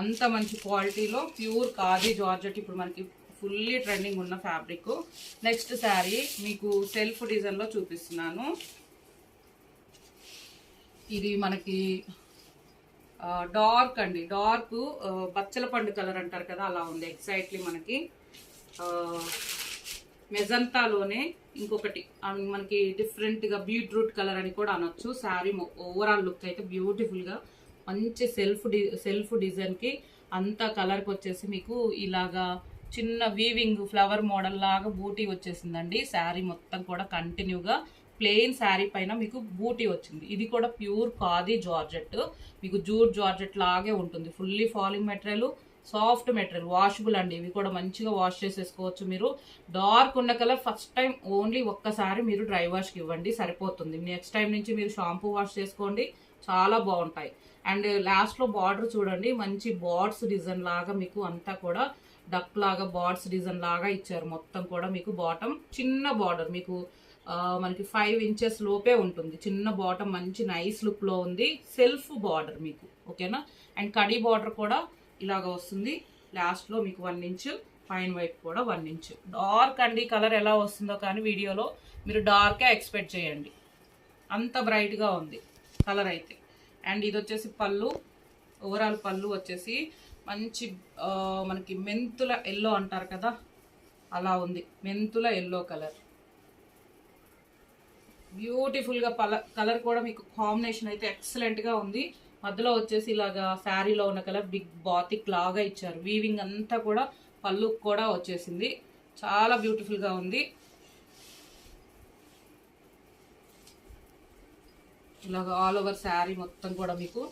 అంత మంచి క్వాలిటీలో ప్యూర్ కాదీ జార్జెట్ ఇప్పుడు మనకి ఫుల్లీ ట్రెండింగ్ ఉన్న ఫ్యాబ్రిక్ నెక్స్ట్ శారీ మీకు సెల్ఫ్ డిజైన్లో చూపిస్తున్నాను. ఇది మనకి డార్క్ అండి. డార్క్ బచ్చల పండు కలర్ అంటారు కదా అలా ఉంది ఎగ్జాక్ట్లీ మనకి. మెజంతాలోనే ఇంకొకటి మనకి డిఫరెంట్గా బీట్రూట్ కలర్ అని కూడా అనొచ్చు. శారీ ఓవరాల్ లుక్ అయితే బ్యూటిఫుల్గా మంచి సెల్ఫ్ డి సెల్ఫ్ డిజైన్కి అంత కలర్కి వచ్చేసి మీకు ఇలాగా చిన్న వీవింగ్ ఫ్లవర్ మోడల్ లాగా బూటీ వచ్చేసిందండి. శారీ మొత్తం కూడా కంటిన్యూగా ప్లెయిన్ శారీ పైన మీకు బూటీ వచ్చింది. ఇది కూడా ప్యూర్ ఖాదీ జార్జెట్. మీకు జూట్ జార్జెట్ లాగే ఉంటుంది. Fully falling material soft material washable అండి. ఇవి కూడా మంచిగా వాష్ చేసేసుకోవచ్చు మీరు. డార్క్ ఉన్న కలర్ ఫస్ట్ టైం ఓన్లీ ఒక్కసారి మీరు డ్రై వాష్కి ఇవ్వండి. సరిపోతుంది. నెక్స్ట్ టైం నుంచి మీరు షాంపూ వాష్ చేసుకోండి. చాలా బాగుంటాయి. అండ్ లాస్ట్లో బార్డర్ చూడండి మంచి బార్డ్స్ డిజైన్ లాగా మీకు అంతా కూడా డక్ లాగా బార్డ్స్ డిజైన్ లాగా ఇచ్చారు. మొత్తం కూడా మీకు బాటమ్ చిన్న బార్డర్ మీకు మనకి ఫైవ్ ఇంచెస్ లోపే ఉంటుంది. చిన్న బాటమ్ మంచి నైస్ లుక్లో ఉంది. సెల్ఫ్ బార్డర్ మీకు ఓకేనా? అండ్ కడీ బార్డర్ కూడా ఇలాగ వస్తుంది. లాస్ట్లో మీకు వన్ ఇంచ్ పైన వైపు కూడా వన్ ఇంచ్. డార్క్ అండి కలర్ ఎలా వస్తుందో కానీ వీడియోలో మీరు డార్కే ఎక్స్పెక్ట్ చేయండి. అంత బ్రైట్గా ఉంది. కలర్ అయితే. అండ్ ఇది వచ్చేసి పళ్ళు. ఓవరాల్ పళ్ళు వచ్చేసి మంచి మనకి మెంతుల ఎల్లో అంటారు కదా? అలా ఉంది. మెంతుల ఎల్లో కలర్. బ్యూటిఫుల్గా పల కలర్ కూడా మీకు కాంబినేషన్ అయితే ఎక్సలెంట్గా ఉంది. మధ్యలో వచ్చేసి ఇలాగా శారీలో ఉన్న కలర్ బిగ్ బాతిక్ లాగా ఇచ్చారు. వీవింగ్ అంతా కూడా పళ్ళు కూడా వచ్చేసింది. చాలా బ్యూటిఫుల్గా ఉంది. ఇలాగ ఆల్ ఓవర్ శారీ మొత్తం కూడా మీకు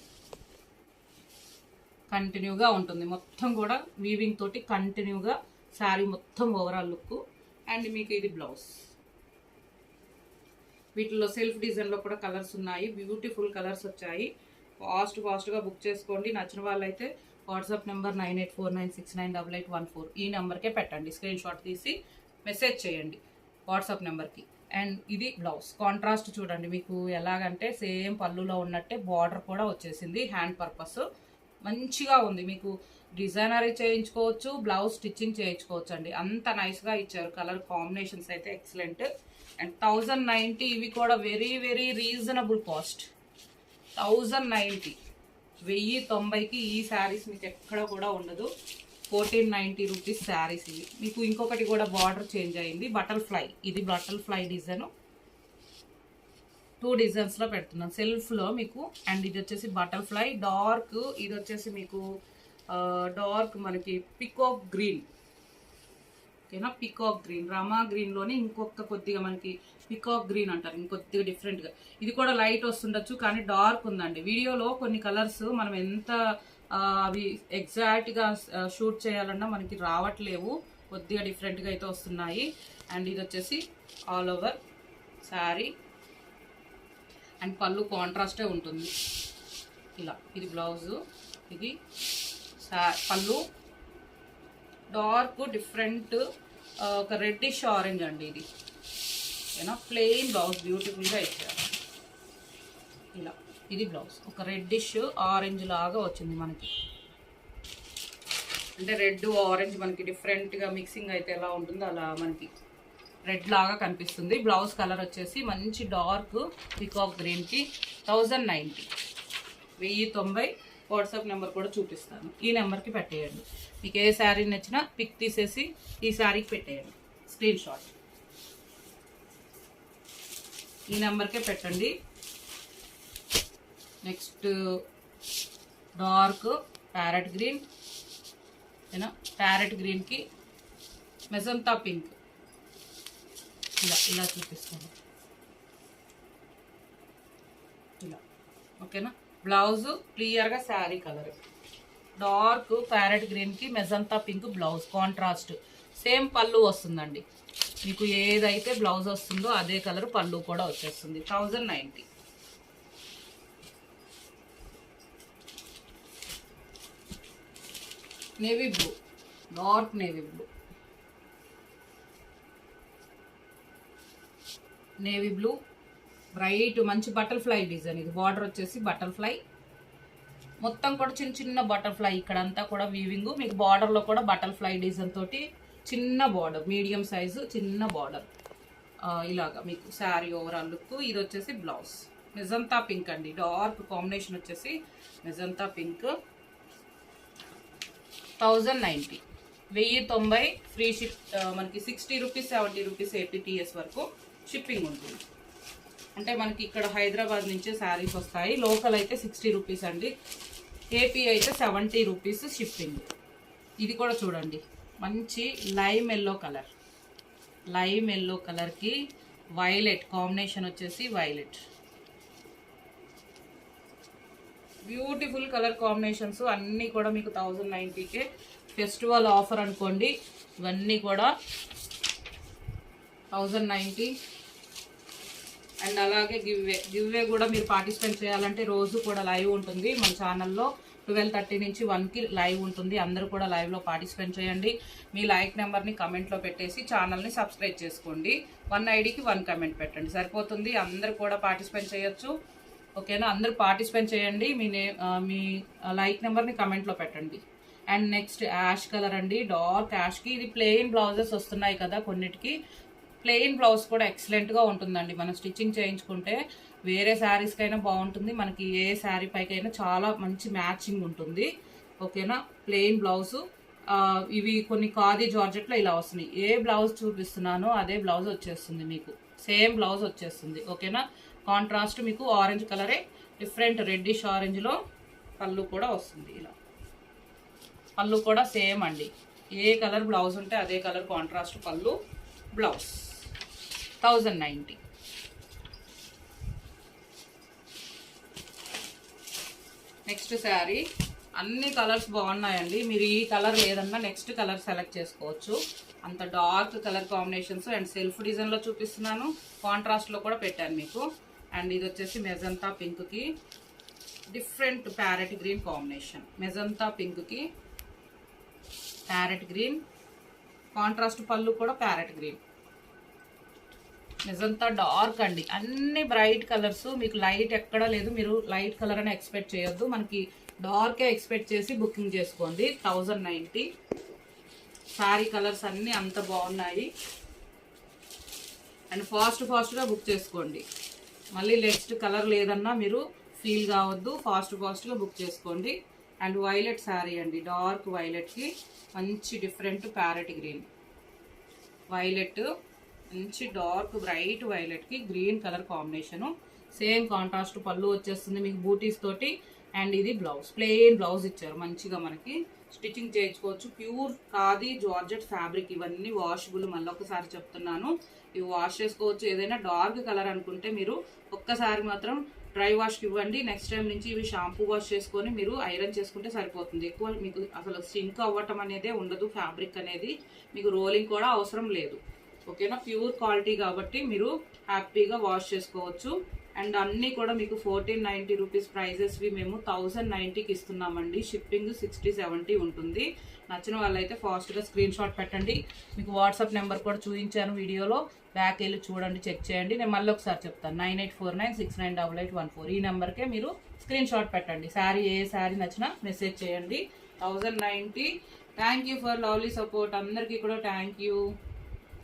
కంటిన్యూగా ఉంటుంది. మొత్తం కూడా వీవింగ్ తోటి కంటిన్యూగా శారీ మొత్తం ఓవరాల్ లుక్ అండ్ మీకు ఇది బ్లౌజ్ వీటిలో సెల్ఫ్ డిజైన్లో కూడా కలర్స్ ఉన్నాయి. బ్యూటిఫుల్ కలర్స్ వచ్చాయి. ఫాస్ట్ ఫాస్ట్గా బుక్ చేసుకోండి. నచ్చిన వాళ్ళైతే WhatsApp number nine eight four nine six nine double eight one four ఈ నెంబర్కే పెట్టండి. స్క్రీన్ షాట్ తీసి మెసేజ్ చేయండి. వాట్సాప్ నెంబర్కి అండ్ ఇది బ్లౌజ్. కాంట్రాస్ట్ చూడండి మీకు ఎలాగంటే సేమ్ పళ్ళులో ఉన్నట్టే బార్డర్ కూడా వచ్చేసింది హ్యాండ్ పర్పస్. మంచిగా ఉంది. మీకు డిజైనరీ చేయించుకోవచ్చు బ్లౌజ్ స్టిచ్చింగ్ చేయించుకోవచ్చు అండి అంత నైస్గా ఇచ్చారు. కలర్ కాంబినేషన్స్ అయితే ఎక్సలెంట్. అండ్ థౌజండ్ నైంటీ ఇవి కూడా very very reasonable cost thousand ninety వెయ్యి తొంభైకి ఈ శారీస్ మీకు ఎక్కడ కూడా ఉండదు. ఫోర్టీన్ నైంటీ రూపీస్ శారీస్ ఇవి. మీకు ఇంకొకటి కూడా బార్డర్ చేంజ్ అయింది. బటర్ఫ్లై. ఇది బటర్ఫ్లై డిజైన్. టూ డిజైన్స్లో పెడుతున్నాను. సెల్ఫ్లో మీకు అండ్ ఇది వచ్చేసి బటర్ఫ్లై. డార్క్ ఇది వచ్చేసి మీకు డార్క్ మనకి పికాక్ గ్రీన్. ఓకేనా? Peacock green. రమా గ్రీన్లోనే ఇంకొక కొద్దిగా మనకి పికాక్ గ్రీన్ అంటారు. ఇంకొద్దిగా డిఫరెంట్గా ఇది కూడా లైట్ వస్తుండొచ్చు కానీ డార్క్ ఉందండి. వీడియోలో కొన్ని కలర్స్ మనం ఎంత అవి ఎగ్జాక్ట్గా షూట్ చేయాలన్నా మనకి రావట్లేవు. కొద్దిగా డిఫరెంట్గా అయితే వస్తున్నాయి. అండ్ ఇది వచ్చేసి ఆల్ ఓవర్ శారీ అండ్ పళ్ళు కాంట్రాస్టే ఉంటుంది. ఇలా ఇది బ్లౌజు ఇది సా- పళ్ళు డార్క్ డిఫరెంట్ ఒక రెడ్డిష్ ఆరెంజ్ అండి ఇది. ఏనా ప్లెయిన్ బ్లౌజ్ బ్యూటిఫుల్గా ఇచ్చారు. ఇలా. ఇది బ్లౌజ్. ఒక రెడ్డిష్ ఆరెంజ్ లాగా వచ్చింది మనకి. అంటే రెడ్ ఆరెంజ్ మనకి డిఫరెంట్గా మిక్సింగ్ అయితే ఎలా ఉంటుందో అలా మనకి రెడ్ లాగా కనిపిస్తుంది. బ్లౌజ్ కలర్ వచ్చేసి మంచి డార్క్ పికాక్ గ్రీన్కి థౌజండ్ నైంటీ వెయ్యి తొంభై. వాట్సాప్ నెంబర్ కూడా చూపిస్తాను. ఈ నెంబర్కి పెట్టేయండి. మీకు ఏ శారీ నచ్చినా పిక్ తీసేసి ఈ శారీకి పెట్టేయండి. స్క్రీన్ షాట్ ఈ నెంబర్కే పెట్టండి. Next dark parrot green. ఏనా ప్యారెట్ గ్రీన్కి మెజంతా పింక్. ఇలా ఇలా చూపిస్తాను. ఇలా ఓకేనా? బ్లౌజ్ క్లియర్గా శారీ కలర్. డార్క్ ప్యారెట్ గ్రీన్కి magenta pink blouse contrast. Same పళ్ళు వస్తుందండి. మీకు ఏదైతే బ్లౌజ్ వస్తుందో అదే కలర్ పళ్ళు కూడా వచ్చేస్తుంది. Thousand ninety. Navy blue dark navy blue navy blue bright మంచి బటర్ఫ్లై డిజైన్ ఇది బార్డర్ వచ్చేసి బటర్ఫ్లై మొత్తం కూడా చిన్న చిన్న బటర్ఫ్లై ఇక్కడంతా కూడా వీవింగ్ మీకు బార్డర్లో కూడా బటర్ఫ్లై డిజైన్ తోటి చిన్న బార్డర్ మీడియం సైజు చిన్న బార్డర్ ఇలాగా మీకు శారీ ఓవరాల్ లుక్ ఇది వచ్చేసి బ్లౌజ్ మెజంతా పింక్ అండి. డార్క్ కాంబినేషన్ వచ్చేసి మెజంతా పింక్ థౌజండ్ నైంటీ. వెయ్యి తొంభై ఫ్రీ షిప్ మనకి sixty rupees seventy rupees APTS వరకు షిప్పింగ్ ఉంటుంది. అంటే మనకి ఇక్కడ హైదరాబాద్ నుంచే శారీస్ వస్తాయి. లోకల్ అయితే సిక్స్టీ రూపీస్ అండి. ఏపీ అయితే సెవెంటీ రూపీస్ షిప్పింగ్. ఇది కూడా చూడండి. మంచి lime yellow colour. Lime yellow కలర్కి వైలెట్ కాంబినేషన్ వచ్చేసి వైలెట్ బ్యూటిఫుల్ కలర్ కాంబినేషన్స్ అన్నీ కూడా మీకు థౌజండ్ నైంటీకే ఫెస్టివల్ ఆఫర్ అనుకోండి. ఇవన్నీ కూడా థౌజండ్ నైంటీ అండ్ అలాగే గివ్వే. గివ్వే కూడా మీరు పార్టిసిపేట్ చేయాలంటే రోజు కూడా లైవ్ ఉంటుంది. మన ఛానల్లో ట్వెల్వ్ థర్టీ నుంచి వన్కి లైవ్ ఉంటుంది. అందరూ కూడా లైవ్లో పార్టిసిపేట్ చేయండి. మీ లైక్ నెంబర్ని కమెంట్లో పెట్టేసి ఛానల్ని సబ్స్క్రైబ్ చేసుకోండి. వన్ ఐడికి వన్ కమెంట్ పెట్టండి. సరిపోతుంది? అందరూ కూడా పార్టిసిపేట్ చేయొచ్చు. ఓకేనా? అందరూ పార్టిసిపేట్ చేయండి. మీ నే మీ లైక్ నెంబర్ని కమెంట్లో పెట్టండి. అండ్ నెక్స్ట్ యాష్ కలర్ అండి. డార్క్ యాష్కి ఇది ప్లెయిన్ బ్లౌజెస్ వస్తున్నాయి కదా కొన్నిటికి. ప్లెయిన్ బ్లౌజ్ కూడా ఎక్సలెంట్గా ఉంటుందండి. మనం స్టిచ్చింగ్ చేయించుకుంటే వేరే శారీస్కైనా బాగుంటుంది. మనకి ఏ శారీ పైకైనా చాలా మంచి మ్యాచింగ్ ఉంటుంది. ఓకేనా? Plain blouse. ఇవి కొన్ని ఖాదీ జార్జెట్లో ఇలా వస్తున్నాయి. ఏ బ్లౌజ్ చూపిస్తున్నానో అదే బ్లౌజ్ వచ్చేస్తుంది మీకు. సేమ్ బ్లౌజ్ వచ్చేస్తుంది ఓకేనా? కాంట్రాస్ట్ మీకు ఆరెంజ్ కలరే డిఫరెంట్ రెడ్డిష్ ఆరెంజ్లో పళ్ళు కూడా వస్తుంది ఇలా. పళ్ళు కూడా సేమ్ అండి. ఏ కలర్ బ్లౌజ్ ఉంటే అదే కలర్ కాంట్రాస్ట్ పళ్ళు blouse. Thousand ninety. Next sari. అన్ని కలర్స్ బాగున్నాయండి. మీరు ఈ కలర్ లేదన్నా నెక్స్ట్ కలర్ సెలెక్ట్ చేసుకోవచ్చు. అంత dark colour combinations and self డిజైన్లో చూపిస్తున్నాను. కాంట్రాస్ట్లో కూడా పెట్టాను మీకు. అండ్ ఇది వచ్చేసి మెజంతా పింక్కి different parrot green combination. Magenta పింక్కి ప్యారెట్ గ్రీన్ కాంట్రాస్ట్ పళ్ళు కూడా ప్యారెట్ గ్రీన్. నిజంతా డార్క్ అండి. అన్ని బ్రైట్ కలర్స్ మీకు లైట్ ఎక్కడా లేదు. మీరు లైట్ కలర్ అని ఎక్స్పెక్ట్ చేయొద్దు. మనకి డార్కే ఎక్స్పెక్ట్ చేసి బుకింగ్ చేసుకోండి. Thousand ninety. శారీ కలర్స్ అన్నీ అంత బాగున్నాయి. అండ్ ఫాస్ట్ ఫాస్ట్గా బుక్ చేసుకోండి. మళ్ళీ నెక్స్ట్ కలర్ లేదన్నా మీరు ఫీల్ కావద్దు ఫాస్ట్ ఫాస్ట్గా బుక్ చేసుకోండి. అండ్ వైలెట్ శారీ అండి డార్క్ వైలెట్కి మంచి డిఫరెంట్ ప్యారెట్ గ్రీన్. వైలెట్ మంచి dark bright వైలెట్కి green colour combination. Same contrast పళ్ళు వచ్చేస్తుంది మీకు బూటీస్ తోటి. అండ్ ఇది బ్లౌజ్ ప్లెయిన్ బ్లౌజ్ ఇచ్చారు మంచిగా మనకి. స్టిచ్చింగ్ చేయించుకోవచ్చు. ప్యూర్ ఖాదీ జార్జెట్ ఫ్యాబ్రిక్ ఇవన్నీ వాషబుల్. మళ్ళీ ఒకసారి చెప్తున్నాను. ఇవి వాష్ చేసుకోవచ్చు. ఏదైనా డార్క్ కలర్ అనుకుంటే మీరు ఒక్కసారి మాత్రం డ్రై వాష్కి ఇవ్వండి. నెక్స్ట్ టైం నుంచి ఇవి షాంపూ వాష్ చేసుకొని మీరు ఐరన్ చేసుకుంటే సరిపోతుంది. ఎక్కువ మీకు అసలు సింక్ అవ్వటం అనేదే ఉండదు ఫ్యాబ్రిక్ అనేది. మీకు రోలింగ్ కూడా అవసరం లేదు. ఓకేనా? ప్యూర్ క్వాలిటీ కాబట్టి మీరు హ్యాపీగా వాష్ చేసుకోవచ్చు. అండ్ అన్నీ కూడా మీకు ఫోర్టీన్ నైంటీ రూపీస్ ప్రైజెస్వి మేము థౌజండ్ నైంటీకి ఇస్తున్నామండి. షిప్పింగ్ సిక్స్టీ సెవెంటీ ఉంటుంది. నచ్చిన వాళ్ళైతే ఫాస్ట్గా స్క్రీన్ షాట్ పెట్టండి. మీకు వాట్సాప్ నెంబర్ కూడా చూపించాను వీడియోలో. బ్యాక్ వెళ్ళి చూడండి చెక్ చేయండి. నేను మళ్ళీ ఒకసారి చెప్తాను. Nine eight four nine six nine double eight one four ఈ నెంబర్కే మీరు స్క్రీన్ షాట్ పెట్టండి. శారీ ఏ శారీ నచ్చినా మెసేజ్ చేయండి. Thousand ninety thank you for lovely support అందరికీ కూడా థ్యాంక్ యూ